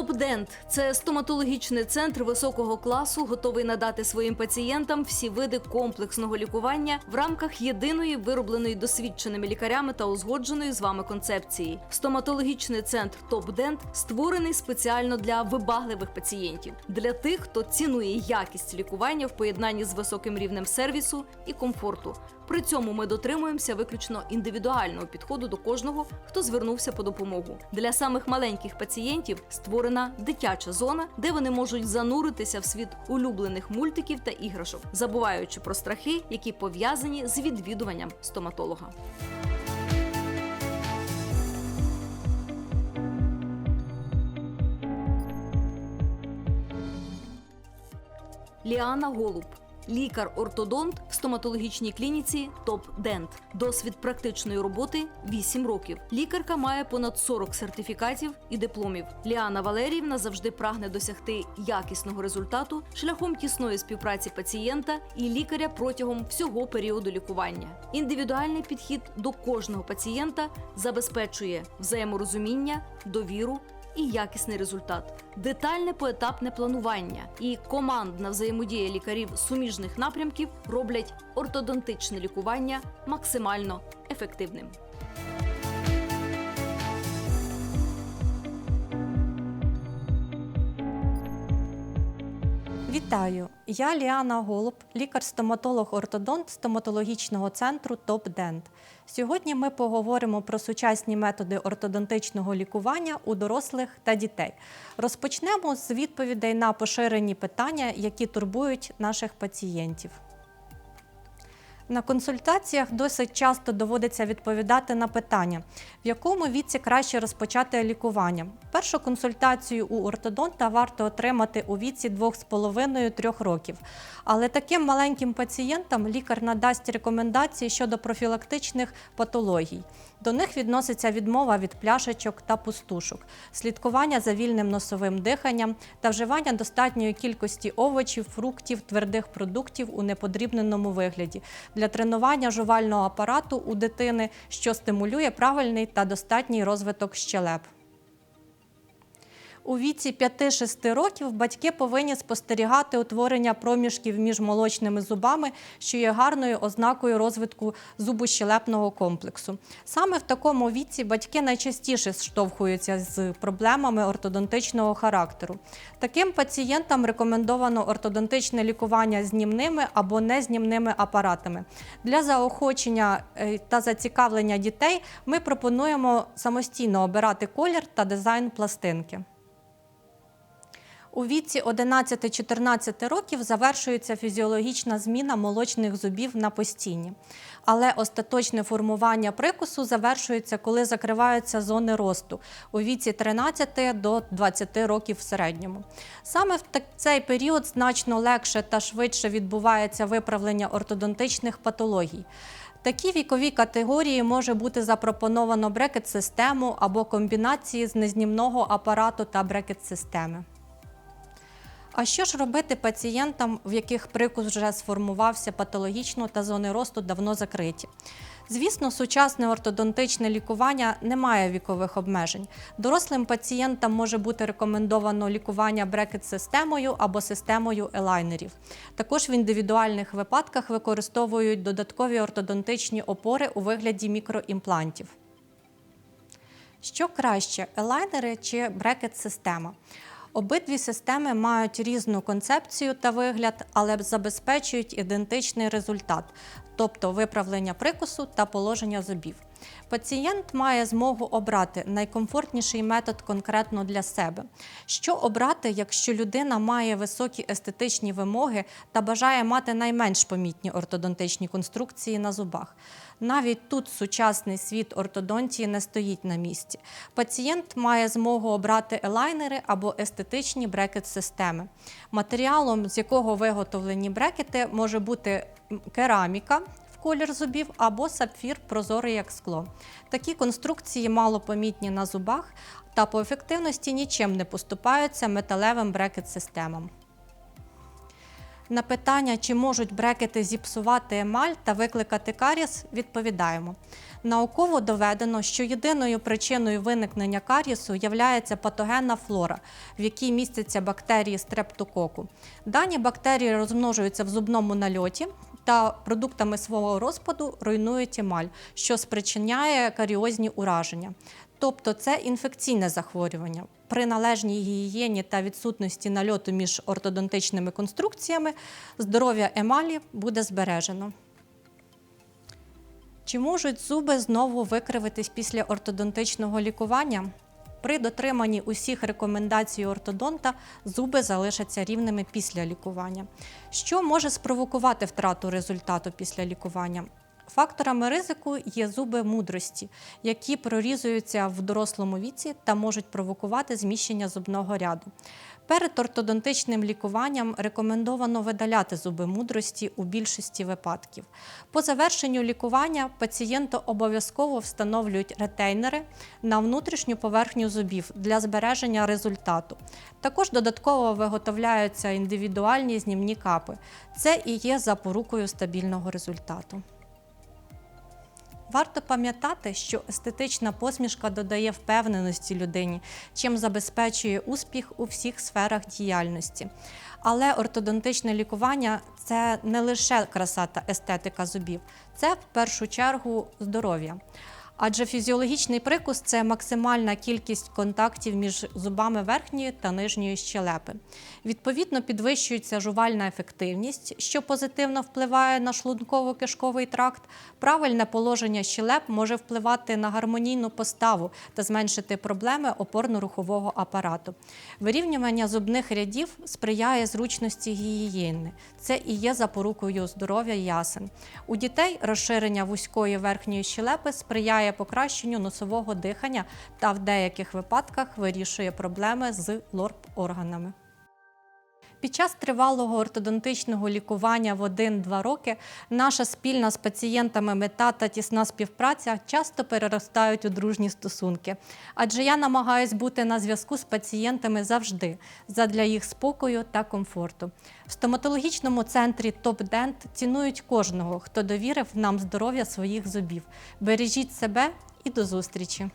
Топ-Дент це стоматологічний центр високого класу, готовий надати своїм пацієнтам всі види комплексного лікування в рамках єдиної виробленої досвідченими лікарями та узгодженої з вами концепції. Стоматологічний центр Топ-Дент створений спеціально для вибагливих пацієнтів, для тих, хто цінує якість лікування в поєднанні з високим рівнем сервісу і комфорту. При цьому ми дотримуємося виключно індивідуального підходу до кожного, хто звернувся по допомогу. Для самих маленьких пацієнтів створена дитяча зона, де вони можуть зануритися в світ улюблених мультиків та іграшок, забуваючи про страхи, які пов'язані з відвідуванням стоматолога. Ліана Голуб. Лікар-ортодонт в стоматологічній клініці Топ Дент. Досвід практичної роботи 8 років. Лікарка має понад 40 сертифікатів і дипломів. Ліана Валеріївна завжди прагне досягти якісного результату шляхом тісної співпраці пацієнта і лікаря протягом всього періоду лікування. Індивідуальний підхід до кожного пацієнта забезпечує взаєморозуміння, довіру і якісний результат, детальне поетапне планування і командна взаємодія лікарів суміжних напрямків роблять ортодонтичне лікування максимально ефективним. Вітаю! Я Ліана Голуб, лікар-стоматолог-ортодонт стоматологічного центру Топ Дент. Сьогодні ми поговоримо про сучасні методи ортодонтичного лікування у дорослих та дітей. Розпочнемо з відповідей на поширені питання, які турбують наших пацієнтів. На консультаціях досить часто доводиться відповідати на питання, в якому віці краще розпочати лікування. Першу консультацію у ортодонта варто отримати у віці 2,5-3 років. Але таким маленьким пацієнтам лікар надасть рекомендації щодо профілактичних патологій. До них відноситься відмова від пляшечок та пустушок, слідкування за вільним носовим диханням та вживання достатньої кількості овочів, фруктів, твердих продуктів у неподрібненому вигляді для тренування жувального апарату у дитини, що стимулює правильний та достатній розвиток щелеп. У віці 5-6 років батьки повинні спостерігати утворення проміжків між молочними зубами, що є гарною ознакою розвитку зубощелепного комплексу. Саме в такому віці батьки найчастіше зштовхуються з проблемами ортодонтичного характеру. Таким пацієнтам рекомендовано ортодонтичне лікування знімними або незнімними апаратами. Для заохочення е, та зацікавлення дітей ми пропонуємо самостійно обирати колір та дизайн пластинки. У віці 11-14 років завершується фізіологічна зміна молочних зубів на постійні. Але остаточне формування прикусу завершується, коли закриваються зони росту у віці 13 до 20 років в середньому. Саме в цей період значно легше та швидше відбувається виправлення ортодонтичних патологій. Такі вікові категорії може бути запропоновано брекет-систему або комбінації з незнімного апарату та брекет-системи. А що ж робити пацієнтам, в яких прикус вже сформувався патологічно та зони росту давно закриті? Звісно, сучасне ортодонтичне лікування не має вікових обмежень. Дорослим пацієнтам може бути рекомендовано лікування брекет-системою або системою елайнерів. Також в індивідуальних випадках використовують додаткові ортодонтичні опори у вигляді мікроімплантів. Що краще елайнери чи брекет-система? Обидві системи мають різну концепцію та вигляд, але забезпечують ідентичний результат, тобто виправлення прикусу та положення зубів. Пацієнт має змогу обрати найкомфортніший метод конкретно для себе. Що обрати, якщо людина має високі естетичні вимоги та бажає мати найменш помітні ортодонтичні конструкції на зубах? Навіть тут сучасний світ ортодонтії не стоїть на місці. Пацієнт має змогу обрати елайнери або естетичні брекет-системи. Матеріалом, з якого виготовлені брекети, може бути кераміка. в Колір зубів або сапфір прозорий як скло. Такі конструкції малопомітні на зубах та по ефективності нічим не поступаються металевим брекет-системам. На питання, чи можуть брекети зіпсувати емаль та викликати каріс, відповідаємо. Науково доведено, що єдиною причиною виникнення карісу є патогенна флора, в якій містяться бактерії стрептококу. Дані бактерії розмножуються в зубному нальоті та продуктами свого розпаду руйнують емаль, що спричиняє каріозні ураження. Тобто це інфекційне захворювання. При належній гігієні та відсутності нальоту між ортодонтичними конструкціями здоров'я емалі буде збережено. Чи можуть зуби знову викривитись після ортодонтичного лікування? При дотриманні усіх рекомендацій ортодонта зуби залишаться рівними після лікування. Що може спровокувати втрату результату після лікування? Факторами ризику є зуби мудрості, які прорізуються в дорослому віці та можуть провокувати зміщення зубного ряду. Перед ортодонтичним лікуванням рекомендовано видаляти зуби мудрості у більшості випадків. По завершенню лікування пацієнту обов'язково встановлюють ретейнери на внутрішню поверхню зубів для збереження результату. Також додатково виготовляються індивідуальні знімні капи. Це і є запорукою стабільного результату. Варто пам'ятати, що естетична посмішка додає впевненості людині, чим забезпечує успіх у всіх сферах діяльності. Але ортодонтичне лікування це не лише краса та естетика зубів, це в першу чергу здоров'я. Адже фізіологічний прикус це максимальна кількість контактів між зубами верхньої та нижньої щелепи. Відповідно, підвищується жувальна ефективність, що позитивно впливає на шлунково-кишковий тракт. Правильне положення щелеп може впливати на гармонійну поставу та зменшити проблеми опорно-рухового апарату. Вирівнювання зубних рядів сприяє зручності гігієни. Це і є запорукою здоров'я ясен. У дітей розширення вузької верхньої щелепи сприяє покращенню носового дихання та в деяких випадках вирішує проблеми з лорб-органами. Під час тривалого ортодонтичного лікування в 1-2 роки наша спільна з пацієнтами мета та тісна співпраця часто переростають у дружні стосунки. Адже я намагаюсь бути на зв'язку з пацієнтами завжди, задля їх спокою та комфорту. В стоматологічному центрі Топ Дент цінують кожного, хто довірив нам здоров'я своїх зубів. Бережіть себе і до зустрічі!